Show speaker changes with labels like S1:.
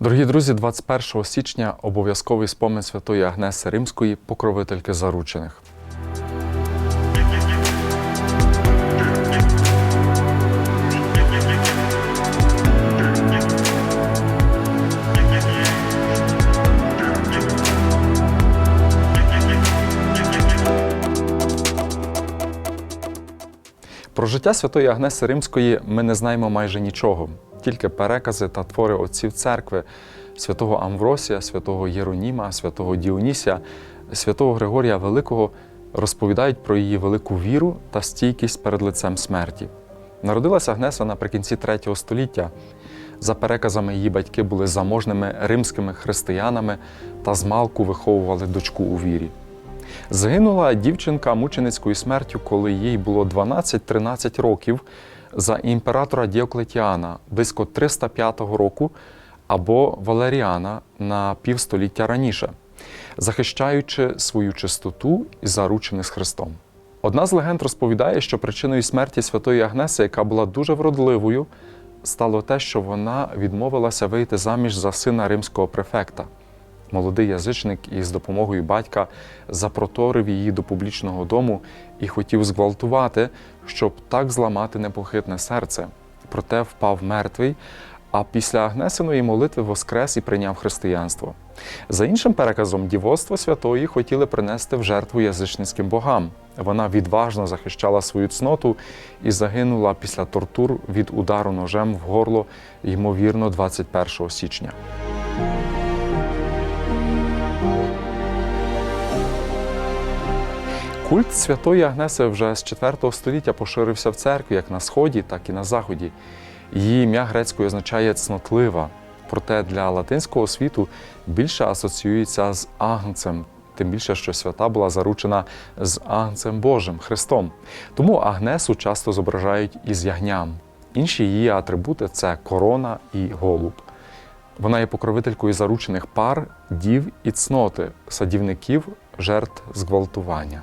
S1: Дорогі друзі, 21 січня обов'язковий спомин святої Агнеси Римської, покровительки заручених. Про життя святої Агнеси Римської ми не знаємо майже нічого, тільки перекази та твори отців церкви, святого Амвросія, святого Єроніма, святого Діонісія, святого Григорія Великого розповідають про її велику віру та стійкість перед лицем смерті. Народилася Агнеса наприкінці третього століття. За переказами, її батьки були заможними римськими християнами та змалку виховували дочку у вірі. Загинула дівчинка мученицькою смертю, коли їй було 12-13 років за імператора Діоклетіана близько 305 року або Валеріана на півстоліття раніше, захищаючи свою чистоту і заручених з Христом. Одна з легенд розповідає, що причиною смерті святої Агнеси, яка була дуже вродливою, стало те, що вона відмовилася вийти заміж за сина римського префекта. Молодий язичник із допомогою батька запроторив її до публічного дому і хотів зґвалтувати, щоб так зламати непохитне серце. Проте впав мертвий, а після Агнесиної молитви воскрес і прийняв християнство. За іншим переказом, дівоцтво святої хотіли принести в жертву язичницьким богам. Вона відважно захищала свою цноту і загинула після тортур від удару ножем в горло, ймовірно, 21 січня. Культ святої Агнеси вже з IV століття поширився в церкві як на сході, так і на заході. Її ім'я грецькою означає цнотлива, проте для латинського світу більше асоціюється з агнцем, тим більше, що свята була заручена з агнцем Божим Христом. Тому Агнесу часто зображають із ягням. Інші її атрибути це корона і голуб. Вона є покровителькою заручених пар, дів і цноти, садівників, жертв зґвалтування.